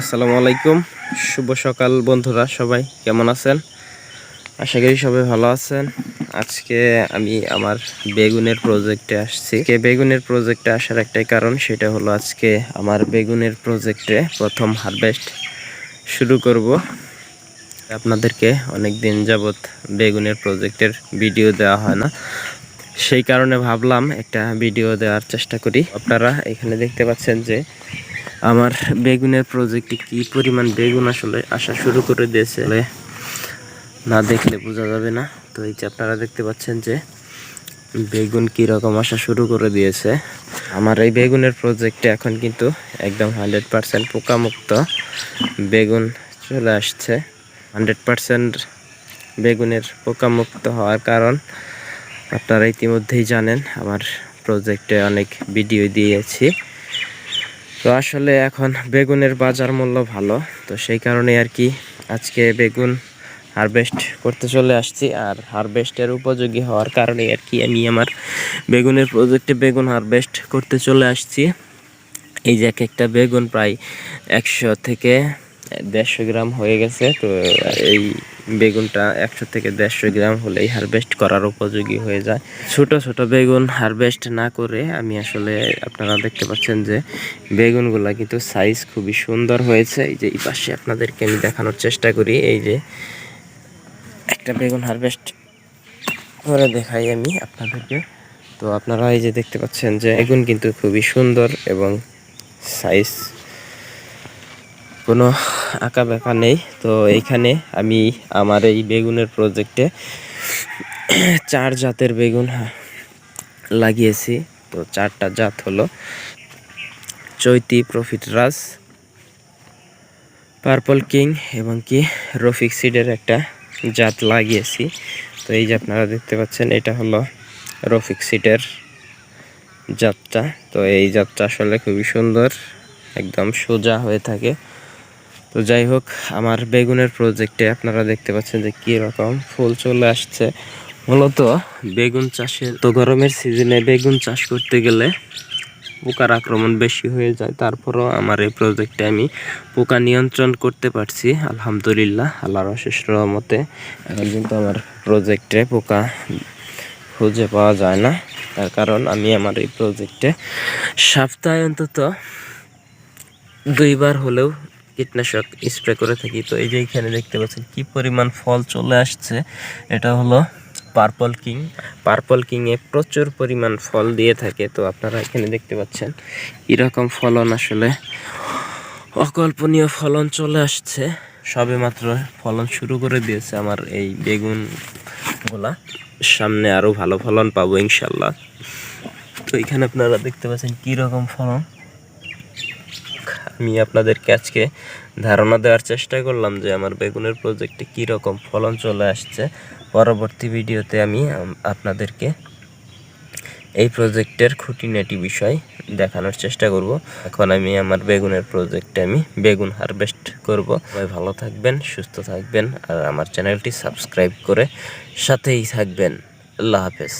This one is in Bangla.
আসসালামু আলাইকুম। শুভ সকাল বন্ধুরা সবাই, কেমন আছেন? আশা করি সবাই ভালো আছেন। আজকে আমি আমার বেগুনের প্রজেক্টে আসছি। কে বেগুনের প্রজেক্টে আসার একটাই কারণ, সেটা হলো আজকে আমার বেগুনের প্রজেক্টে প্রথম হারভেস্ট শুরু করব। আপনাদেরকে অনেক দিন যাবৎ বেগুনের প্রজেক্টের ভিডিও দেওয়া হয় না। সেই কারণে ভাবলাম একটা ভিডিও দেওয়ার চেষ্টা করি। আপনারা এখানে দেখতে পাচ্ছেন যে আমার বেগুনের প্রজেক্টে কি পরিমাণ বেগুন আসলে আসা শুরু করে দিয়েছে? না দেখলে বোঝা যাবে না। তো এই যে আপনারা দেখতে পাচ্ছেন যে বেগুন কি রকম আসা শুরু করে দিয়েছে। আমার এই বেগুনের প্রজেক্টে এখন কিন্তু একদম হান্ড্রেড পারসেন্ট পোকামুক্ত বেগুন চলে আসছে। হান্ড্রেড পারসেন্ট বেগুনের পোকামুক্ত হওয়ার কারণ আপনারা ইতিমধ্যেই জানেন, আমার প্রজেক্টে অনেক ভিডিও দিয়েছি। তো আসলে এখন বেগুনের বাজার মূল্য ভালো, তো সেই কারণে আর কি আজকে বেগুন হারভেস্ট করতে চলে আসছি। আর হারভেস্টের উপযোগী হওয়ার কারণে আর কি আমি আমার বেগুনের প্রজেক্টে বেগুন হারভেস্ট করতে চলে আসছি। এই যে এক একটা বেগুন প্রায় একশো থেকে দেড়শো গ্রাম হয়ে গেছে, তো এই বেগুনটা একশো থেকে দেড়শো গ্রাম হলেই হারভেস্ট করার উপযোগী হয়ে যায়। ছোট ছোট বেগুন হারভেস্ট না করে আমি আসলে আপনারা দেখতে পাচ্ছেন যে বেগুনগুলা কিন্তু সাইজ খুবই সুন্দর হয়েছে। এই যে এই পাশে আপনাদেরকে আমি দেখানোর চেষ্টা করি। এই যে একটা বেগুন হারভেস্ট করে দেখাই আমি আপনাদেরকে। তো আপনারা এই যে দেখতে পাচ্ছেন যে বেগুন কিন্তু খুবই সুন্দর এবং সাইজ কোনো আঁকা বাঁকা নেই। তো এইখানে আমি আমার এই বেগুনের প্রজেক্টে চার জাতের বেগুন লাগিয়েছি। তো চারটা জাত হলো। Chaiti, profit Raj, purple king এবং কি রফিক সিডের একটা জাত লাগিয়েছি। তো এই যে আপনারা দেখতে পাচ্ছেন, এটা হলো রফিক সিডের জাতটা। তো এই জাতটা আসলে খুবই সুন্দর, একদম সোজা হয়ে থাকে। তো যাই হোক, আমার বেগুনের প্রজেক্টে আপনারা দেখতে পাচ্ছেন যে কী রকম ফুল চলে আসছে। মূলত বেগুন চাষের তো গরমের সিজনে বেগুন চাষ করতে গেলে পোকার আক্রমণ বেশি হয়ে যায়। তারপরও আমার এই প্রজেক্টে আমি পোকা নিয়ন্ত্রণ করতে পারছি, আলহামদুলিল্লাহ, আল্লাহর অশেষ রহমতে। এখন কিন্তু আমার প্রজেক্টে পোকা খুঁজে পাওয়া যায় না। তার কারণ আমি আমার এই প্রজেক্টে সপ্তাহে অন্তত দুইবার হলেও কীটনাশক স্প্রে করে থাকি। তো এই যে এখানে দেখতে পাচ্ছেন কি পরিমাণ ফল চলে আসছে, এটা হলো পার্পল কিং। পার্পল কিংয়ে প্রচুর পরিমাণ ফল দিয়ে থাকে। তো আপনারা এখানে দেখতে পাচ্ছেন কীরকম ফলন আসলে। অকল্পনীয় ফলন চলে আসছে। সবে মাত্র ফলন শুরু করে দিয়েছে আমার এই বেগুন বেগুনগুলা। সামনে আরও ভালো ফলন পাবো ইনশাল্লাহ। তো এখানে আপনারা দেখতে পাচ্ছেন কীরকম ফলন। আমি আপনাদেরকে আজকে ধারণা দেওয়ার চেষ্টা করলাম যে আমার বেগুনের প্রজেক্টে কী রকম ফলন চলে আসছে। পরবর্তী ভিডিওতে আমি আপনাদেরকে এই প্রজেক্টের খুঁটিনাটি বিষয় দেখানোর চেষ্টা করব। এখন আমি আমার বেগুনের প্রজেক্টে আমি বেগুন হারভেস্ট করব। সবাই ভালো থাকবেন, সুস্থ থাকবেন আর আমার চ্যানেলটি সাবস্ক্রাইব করে সাথেই থাকবেন। আল্লাহ হাফেজ।